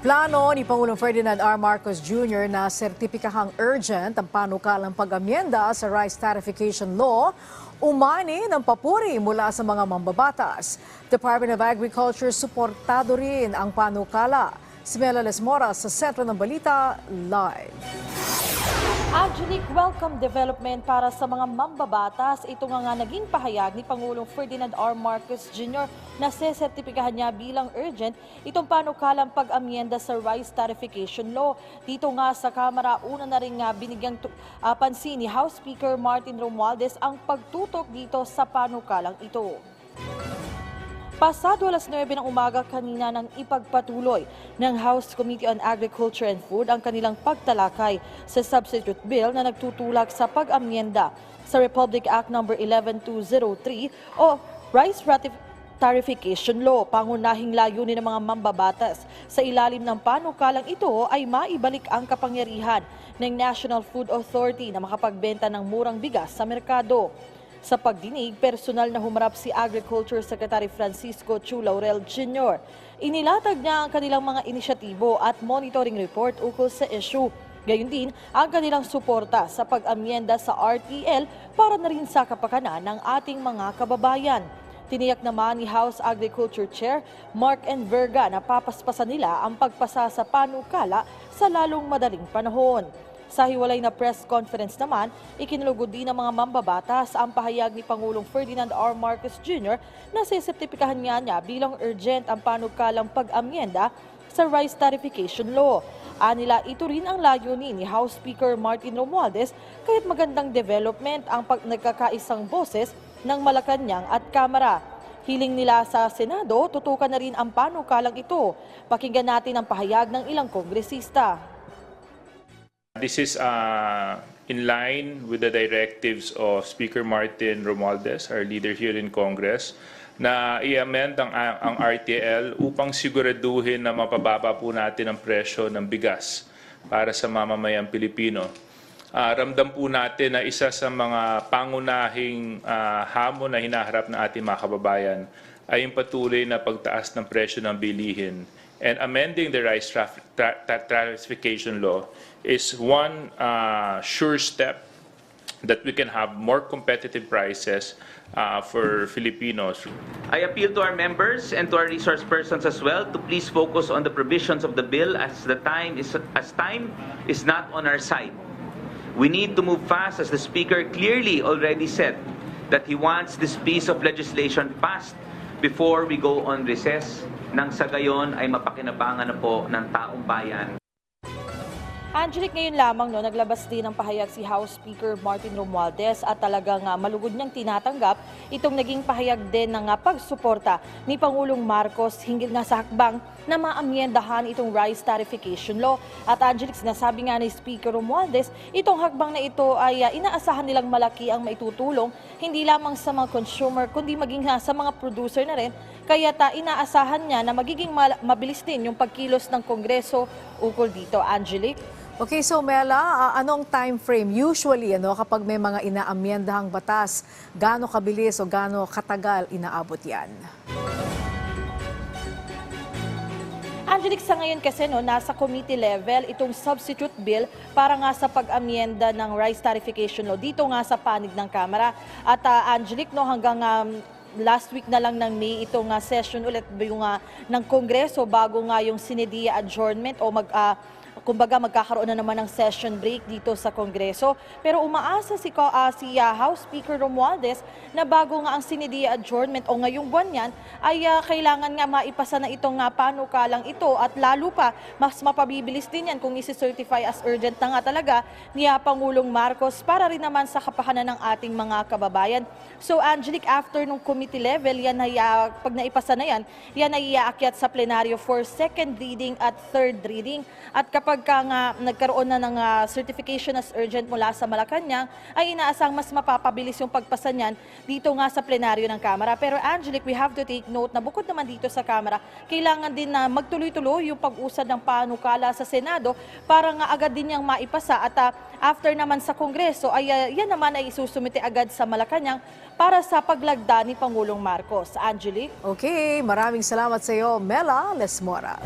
Plano ni Pangulong Ferdinand R. Marcos Jr. na sertipikahang urgent ang panukalang pag-amyenda sa Rice Tarification Law umani ng papuri mula sa mga mambabatas. Department of Agriculture suportado rin ang panukala. Si Mela Lesmora sa sentro ng balita, live. Angelic welcome development para sa mga mambabatas. Ito nga nga naging pahayag ni Pangulong Ferdinand R. Marcos Jr. na sesertipikahan niya bilang urgent itong panukalang pag-amyenda sa Rice Tarification Law. Dito nga sa Kamara, una na rin nga binigyang ah, pansin ni House Speaker Martin Romualdez ang pagtutok dito sa panukalang ito. Pasado alas 9 ng umaga kanina nang ipagpatuloy ng House Committee on Agriculture and Food ang kanilang pagtalakay sa substitute bill na nagtutulak sa pag-amyenda sa Republic Act No. 11203 o Rice Ratif- Tarification Law. Pangunahing layunin ng mga mambabatas sa ilalim ng panukalang ito ay maibalik ang kapangyarihan ng National Food Authority na makapagbenta ng murang bigas sa merkado. Sa pagdinig, personal na humarap si Agriculture Secretary Francisco Chu Laurel Jr. Inilatag niya ang kanilang mga inisyatibo at monitoring report ukol sa issue. Gayun din ang kanilang suporta sa pag-amyenda sa RTL para na rin sa kapakanan ng ating mga kababayan. Tiniyak naman ni House Agriculture Chair Mark N. Verga na papaspasan nila ang pagpasa sa panukala sa lalong madaling panahon. Sa hiwalay na press conference naman, ikinulugod din ng mga mambabatas ang pahayag ni Pangulong Ferdinand R. Marcos Jr. na siseptipikahan nga niya bilang urgent ang panukalang pag-amyenda sa Rice Tarification Law. Anila, ito rin ang layunin ni House Speaker Martin Romualdez kaya't magandang development ang pag nagkakaisang boses ng Malacanang at Kamara. Hiling nila sa Senado, tutukan na rin ang panukalang ito. Pakinggan natin ang pahayag ng ilang kongresista. This is uh, in line with the directives of Speaker Martin Romualdez, our leader here in Congress, na i-amend ang, ang RTL upang siguraduhin na mapababa po natin ang presyo ng bigas para sa mamamayang Pilipino. Ah, ramdam po natin na isa sa mga pangunahing ah, hamon na hinaharap ng ating mga kababayan ay yung patuloy na pagtaas ng presyo ng bilihin. And amending the rice traf- tra- tra- law is one uh, sure step that we can have more competitive prices uh, for Filipinos. I appeal to our members and to our resource persons as well to please focus on the provisions of the bill as the time is as time is not on our side. We need to move fast as the speaker clearly already said that he wants this piece of legislation passed before we go on recess nang sa gayon ay mapakinabangan na po ng taong bayan Angelic, ngayon lamang no, naglabas din ng pahayag si House Speaker Martin Romualdez at talagang uh, malugod niyang tinatanggap itong naging pahayag din ng uh, pagsuporta ni Pangulong Marcos hinggil nga sa hakbang na maamyendahan itong rice tarification law. At Angelic, sinasabi nga ni Speaker Romualdez, itong hakbang na ito ay uh, inaasahan nilang malaki ang maitutulong hindi lamang sa mga consumer kundi maging uh, sa mga producer na rin. Kaya ta inaasahan niya na magiging mabilis din yung pagkilos ng Kongreso ukol dito. Angelic? Okay, so Mela, ah, anong time frame usually ano, kapag may mga inaamyendahang batas, gaano kabilis o gaano katagal inaabot yan? Angelic, sa ngayon kasi no, nasa committee level itong substitute bill para nga sa pag-amyenda ng rice tarification law dito nga sa panig ng Kamara. At ah, Angelic, no, hanggang um, last week na lang ng May itong ah, session ulit yung ah, ng Kongreso bago nga yung sinedia adjournment o mag ah, kumbaga magkakaroon na naman ng session break dito sa Kongreso. Pero umaasa si, ah, si ah, House Speaker Romualdez na bago nga ang sinidia adjournment o ngayong buwan yan, ay ah, kailangan nga maipasa na itong uh, panukalang ito at lalo pa mas mapabibilis din yan kung isi-certify as urgent na nga talaga ni Pangulong Marcos para rin naman sa kapahanan ng ating mga kababayan. So Angelic, after nung committee level, yan ay, ah, pag naipasa na yan, yan ay iaakyat sa plenaryo for second reading at third reading. At kapag ka nga nagkaroon na ng ah, certification as urgent mula sa Malacanang, ay inaasang mas mapapabilis yung pagpasa niyan dito nga sa plenaryo ng Kamara. Pero Angelic, we have to take note na bukod naman dito sa Kamara, kailangan din na magtuloy-tuloy yung pag-usad ng panukala sa Senado para nga agad din niyang maipasa. At ah, after naman sa Kongreso, ay ah, yan naman ay isusumite agad sa Malacanang para sa paglagda ni Pangulong Marcos. Angelic? Okay, maraming salamat sa iyo, Mela Lesmora.